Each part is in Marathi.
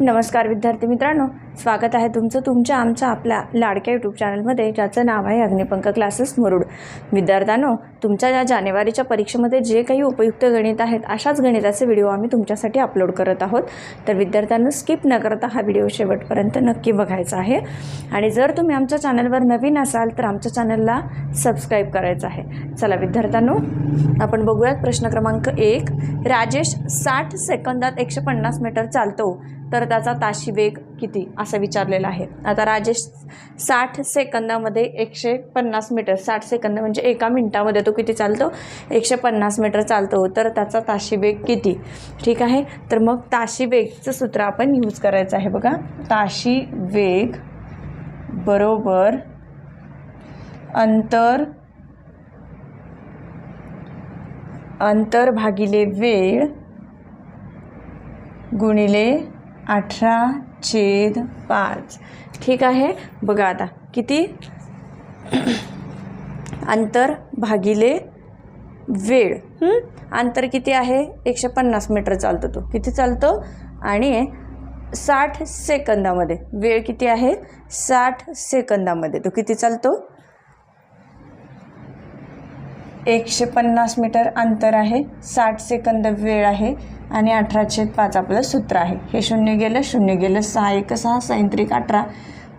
नमस्कार विद्यार्थी मित्रांनो स्वागत आहे तुमचं तुमच्या आमच्या आपल्या लाडक्या यूट्यूब चॅनलमध्ये ज्याचं नाव आहे अग्निपंख क्लासेस मुरुड. विद्यार्थ्यांनो तुमच्या या जानेवारीच्या परीक्षेमध्ये जे काही उपयुक्त गणित आहेत अशाच गणिताचे व्हिडिओ आम्ही तुमच्यासाठी अपलोड करत आहोत. तर विद्यार्थ्यांनो स्किप न करता हा व्हिडिओ शेवटपर्यंत नक्की बघायचा आहे. आणि जर तुम्ही आमच्या चॅनलवर नवीन असाल तर आमच्या चॅनलला सबस्क्राईब करायचं आहे. चला विद्यार्थ्यांनो आपण बघूयात प्रश्न क्रमांक एक. राजेश साठ सेकंदात एकशे पन्नास मीटर चालतो. तर त्याचा ताशी वेग किती असं विचारलेलं आहे. आता राजेश साठ सेकंदामध्ये एकशे पन्नास मीटर साठ सेकंद म्हणजे एका मिनटामध्ये तो किती चालतो? एकशे पन्नास मीटर चालतो. तर त्याचा ताशी वेग किती? ठीक आहे? तर मग ताशी वेगचं सूत्र आपण यूज करायचं आहे बघा. ताशी वेग बरोबर अंतर अंतर भागिले वेळ गुणिले अठरा छेद पाच. ठीक आहे. बघा आता किती? अंतर भागिले वेळ. अंतर किती आहे? एकशे पन्नास मीटर चालतो तो. किती चालतो? आणि साठ सेकंदामध्ये. वेळ किती आहे? साठ सेकंदामध्ये. तो किती चालतो? एकशे पन्नास मीटर अंतर आहे. साठ सेकंद वेळ आहे. आणि अठराशे पाच आपलं सूत्र आहे. हे शून्य गेलं शून्य गेलं सहा एक सहा सैंत्रिक अठरा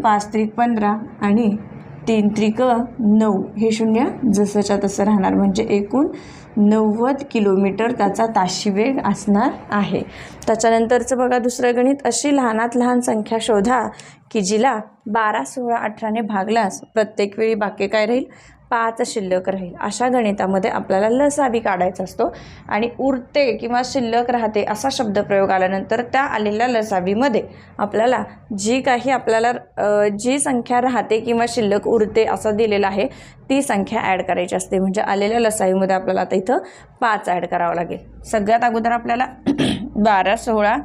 पाच त्रिक पंधरा आणि तीन त्रिक नऊ. हे शून्य जसंच्या तसं राहणार. म्हणजे एकूण नव्वद किलोमीटर त्याचा ताशी वेग असणार आहे. त्याच्यानंतरचं बघा दुसरं गणित. अशी लहानात लहान संख्या शोधा की जिला बारा सोळा अठराने भागल्यास प्रत्येक वेळी बाकी काय राहील? पाच शिल्लक राहील. अशा गणितामध्ये आपल्याला लसावी काढायचा असतो आणि उरते किंवा शिल्लक राहते असा शब्दप्रयोग आल्यानंतर त्या आलेल्या लसावीमध्ये आपल्याला जी काही आपल्याला जी संख्या राहते किंवा शिल्लक उरते असं दिलेलं आहे ती संख्या ॲड करायची असते. म्हणजे आलेल्या लसावीमध्ये आपल्याला आता इथं पाच ॲड करावं लागेल. सगळ्यात अगोदर आपल्याला बारा सोळा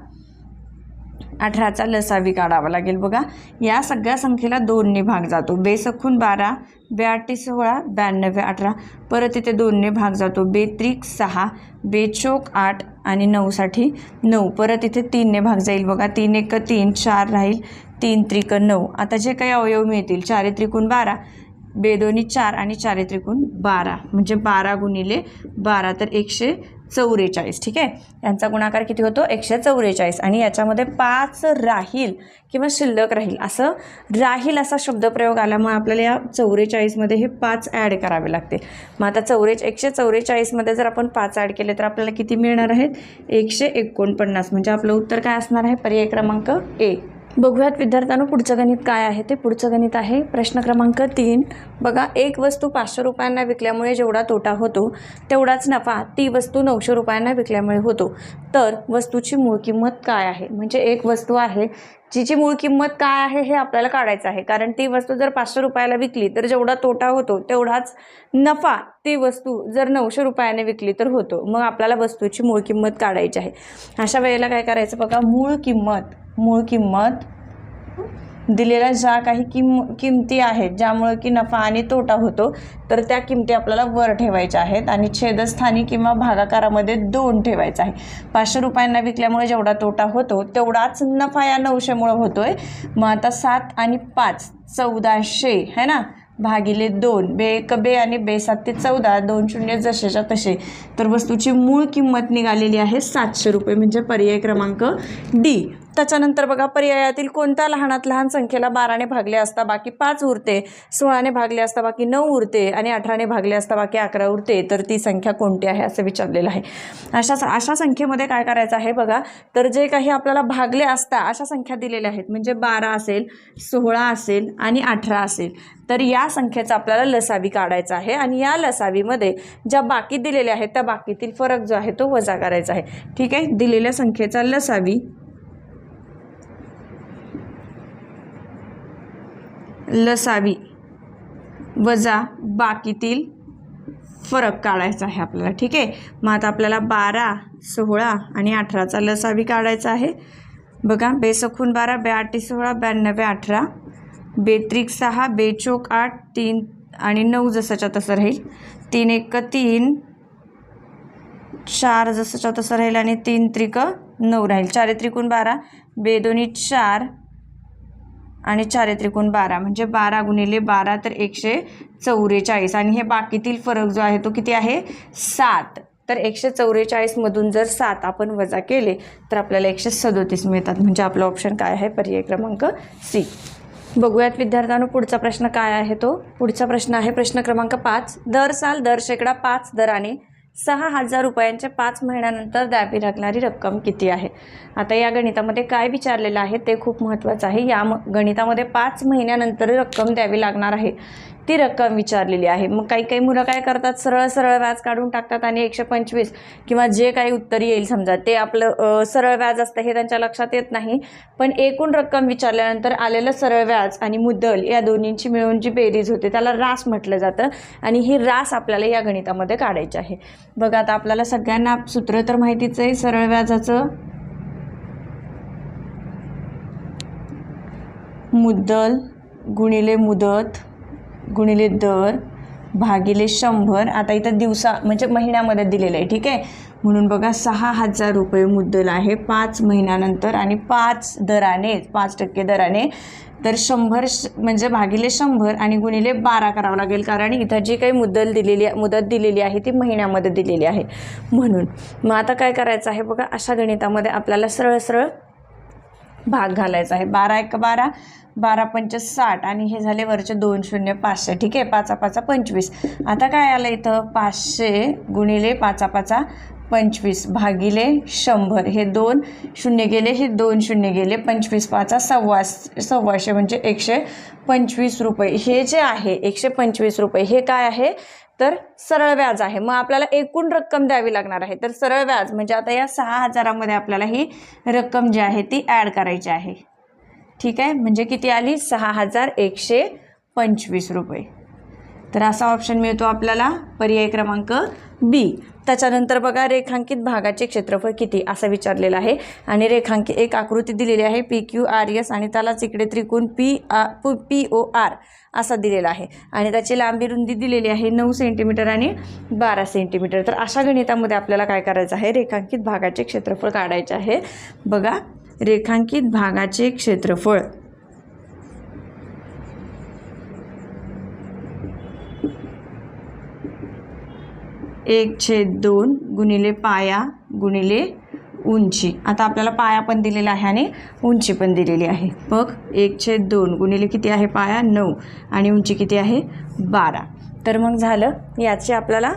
अठराचा लसावी काढावा लागेल. बघा या सगळ्या संख्येला दोनने भाग जातो. बेसखून बारा ब्याऐंशी सोळा ब्याण्णवे अठरा. परत इथे दोनने भाग जातो. बेत्रिक सहा बेचोक आठ आणि नऊसाठी नऊ. परत इथे तीनने भाग जाईल. बघा तीन एक तीन चार राहील. तीन त्रिक नऊ. आता जे काही अवयव मिळतील चारे त्रिकूण बारा बेदोनी चार आणि चारी त्रिकूण बारा. म्हणजे बारा गुणिले बारा तर एकशे चौवेचाळीस ठीक आहे? यांचा गुणाकार किती होतो? एकशे चौवेचाळीस आणि याच्यामध्ये पाच राहील किंवा शिल्लक राहील. असं राहील असा शब्दप्रयोग आल्यामुळे आपल्याला या चौवेचाळीसमध्ये हे पाच ॲड करावे लागते मग आता चौरे एकशे चौवेचाळीसमध्ये जर आपण पाच ॲड केले तर आपल्याला किती मिळणार आहेत? एकशे एकोणपन्नास. म्हणजे आपलं उत्तर काय असणार आहे? पर्याय क्रमांक ए बघूयात विद्यार्थ्यांनो पुढचं गणित काय आहे ते. पुढचं गणित आहे प्रश्न क्रमांक तीन. बघा एक वस्तू पाचशे रुपयांना विकल्यामुळे जेवढा तोटा होतो तेवढाच नफा ती वस्तू नऊशे रुपयांना विकल्यामुळे होतो. तर वस्तूची मूळ किंमत काय आहे? म्हणजे एक वस्तू आहे जिची मूळ किंमत काय आहे हे आपल्याला काढायचं आहे. कारण ती वस्तू जर पाचशे रुपयाला विकली तर जेवढा तोटा होतो तेवढाच नफा ती वस्तू जर नऊशे रुपयाने विकली तर होतो. मग आपल्याला वस्तूची मूळ किंमत काढायची आहे. अशा वेळेला काय करायचं बघा मूळ किंमत मूळ किंमत दिलेल्या ज्या काही किम किमती आहेत ज्यामुळे की नफा आणि तोटा होतो तर त्या किमती आपल्याला वर ठेवायच्या आहेत आणि छेदस्थानी किंवा भागाकारामध्ये दोन ठेवायचं आहे. पाचशे रुपयांना विकल्यामुळे जेवढा तोटा होतो तेवढाच नफा या नऊशेमुळं होतो आहे मग आता सात आणि पाच चौदाशे है ना? भागिले दोन बे एक बे आणि बे सात ते चौदा दोन शून्य जसेच्या तसे तर वस्तूची मूळ किंमत निघालेली आहे सातशे रुपये म्हणजे पर्याय क्रमांक डी. त्याच्यानंतर बघा पर्यायातील कोणत्या लहानात लहान संख्येला बाराने भागले असता बाकी पाच उरते सोळाने भागले असता बाकी नऊ उरते आणि अठराने भागले असता बाकी अकरा उरते तर ती संख्या कोणती आहे असं विचारलेलं आहे. अशा अशा संख्येमध्ये काय करायचं आहे बघा तर जे काही आपल्याला भागले असता अशा संख्या दिलेल्या आहेत. म्हणजे बारा असेल सोळा असेल आणि अठरा असेल तर या संख्येचा आपल्याला लसावी काढायचा आहे आणि या लसावीमध्ये ज्या बाकी दिलेल्या आहेत त्या बाकीतील फरक जो आहे तो वजा करायचा आहे. ठीक आहे? दिलेल्या संख्येचा लसावी लसावी. वजा बाकीतील फरक काढायचा आहे आपल्याला ठीक आहे? मग आता आपल्याला बारा सोळा आणि अठराचा लसावी काढायचा आहे. बघा बेसखून बारा ब्याऐंशी सोळा ब्याण्णवे अठरा बेत्रिक सहा बेचोक आठ तीन आणि नऊ जसंच्या तसं राहील. तीन एक तीन चार जसंच्या तसं राहील आणि तीन त्रिक नऊ राहील. चार त्रिकूण बारा बेदोनी चार आणि चार त्रिकोण बारा. म्हणजे बारा गुणिले बारा तर एकशे चौवेचाळीस आणि हे बाकीतील फरक जो आहे तो किती आहे? सात. तर एकशे चौवेचाळीसमधून जर सात आपण वजा केले तर आपल्याला एकशे सदोतीस मिळतात. म्हणजे आपला ऑप्शन काय आहे? पर्याय क्रमांक सी. बघूयात विद्यार्थ्यांनो पुढचा प्रश्न काय आहे तो? पुढचा प्रश्न आहे प्रश्न क्रमांक पाच. दर साल दर शेकडा पाच दराने सहा हजार रुपयांच्या पाच महिन्यानंतर द्यावी लागणारी रक्कम किती आहे? आता या गणितामध्ये काय विचारलेलं आहे ते खूप महत्त्वाचं आहे. या म गणितामध्ये पाच महिन्यानंतर रक्कम द्यावी लागणार आहे. ती रक्कम विचारलेली आहे. मग काही काही मुलं काय करतात? सरळ सरळ व्याज काढून टाकतात आणि एकशे पंचवीस किंवा जे काही उत्तर येईल समजा ते आपलं सरळ व्याज असतं हे त्यांच्या लक्षात येत नाही. पण एकूण रक्कम विचारल्यानंतर आलेलं सरळ व्याज आणि मुद्दल या दोन्हींची मिळून जी बेरीज होते त्याला रास म्हटलं जातं आणि ही रास आपल्याला या गणितामध्ये काढायची आहे. बघा आता आपल्याला सगळ्यांना सूत्र तर माहितीच आहे सरळ व्याजाचं मुद्दल गुणिले मुदत गुणिले दर भागिले शंभर. आता इथं दिवसा म्हणजे महिन्यामध्ये दिलेलं आहे ठीक आहे? म्हणून बघा सहा हजार रुपये मुद्दल आहे पाच महिन्यानंतर आणि पाच दराने पाच टक्के दराने. तर शंभर श- म्हणजे भागिले शंभर आणि गुणिले बारा करावं लागेल कारण इथं जी काही मुद्दल दिलेली मुदत दिलेली आहे ती महिन्यामध्ये दिलेली आहे. म्हणून मग आता काय करायचं आहे बघा अशा गणितामध्ये आपल्याला सरळ सरळ भाग घालायचा आहे. बारा एक बारा बारा पंच साठ आणि हे झाले वरचे दोन शून्य पाचशे. ठीक आहे? पाचा पाचा पंचवीस. आता काय आलं इथं? पाचशे गुणिले पाचा पाचा पंचवीस भागिले शंभर. हे दोन शून्य गेले हे दोन शून्य गेले पंचवीस पाचा सव्वास सव्वाशे म्हणजे एकशे पंचवीस रुपये. हे जे आहे एकशे पंचवीस रुपये हे काय आहे? तर सरळ व्याज आहे. मग आपल्याला एकूण रक्कम द्यावी लागणार आहे. तर सरळ व्याज म्हणजे आता या सहा हजारामध्ये आपल्याला ही रक्कम जी आहे ती ॲड करायची आहे. ठीक आहे? म्हणजे किती आली? सहा हजार एकशे पंचवीस रुपये. तर असा ऑप्शन मिळतो आपल्याला. पर्याय क्रमांक बी त्याच्यानंतर बघा रेखांकित भागाचे क्षेत्रफळ किती असं विचारलेलं आहे. आणि रेखांकित एक आकृती दिलेली आहे पी क्यू आर एस आणि त्यालाच इकडे त्रिकोण पी आ पी ओ आर असा दिलेला आहे. आणि त्याची लांबी रुंदी दिलेली आहे नऊ सेंटीमीटर आणि बारा सेंटीमीटर तर अशा गणितामध्ये आपल्याला काय करायचं आहे? रेखांकित भागाचे क्षेत्रफळ काढायचे आहे. बघा रेखांकित भागाचे क्षेत्रफळ एक छेद दोन गुणिले पाया गुणिले उंची. आता आपल्याला पाया पण दिलेला आहे आणि उंची पण दिलेली आहे. बघ एक छेद दोन गुणिले किती आहे पाया? नऊ. आणि उंची किती आहे? बारा. तर मग झालं याची आपल्याला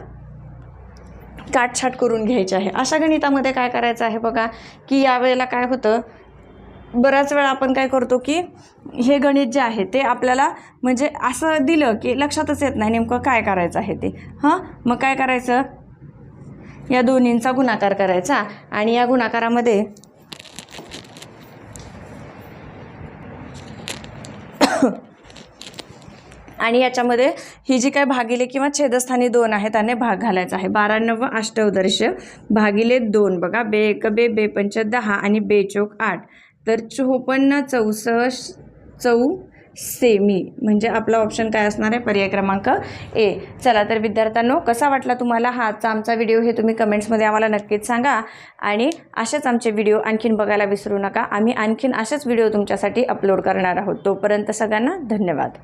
काटछाट करून घ्यायची आहे. अशा गणितामध्ये काय करायचं आहे बघा की यावेळेला काय होतं बऱ्याच वेळा आपण काय करतो की हे गणित जे आहे ते आपल्याला म्हणजे असं दिलं की लक्षातच येत नाही नेमकं काय करायचं आहे ते. हां? मग काय करायचं? या दोन्हींचा गुणाकार करायचा आणि या गुणाकारामध्ये आणि याच्यामध्ये ही जी काय भागिले किंवा छेदस्थानी दोन आहे त्याने भाग घालायचा आहे. बाराण्णव अष्टवदर्श भागिले दोन. बघा बे एक बे बे पंच दहा आणि बे चोक आठ. तर चोपन्न चौसष्ट चौ सेमी म्हणजे आपला ऑप्शन काय असणार आहे? पर्याय क्रमांक ए चला तर विद्यार्थ्यांनो कसा वाटला तुम्हाला हा आजचा आमचा व्हिडिओ हे तुम्ही कमेंट्समध्ये आम्हाला नक्कीच सांगा. आणि असेच आमचे व्हिडिओ आणखीन बघायला विसरू नका. आम्ही आणखीन असेच व्हिडिओ तुमच्यासाठी अपलोड करणार आहोत. तोपर्यंत सगळ्यांना धन्यवाद.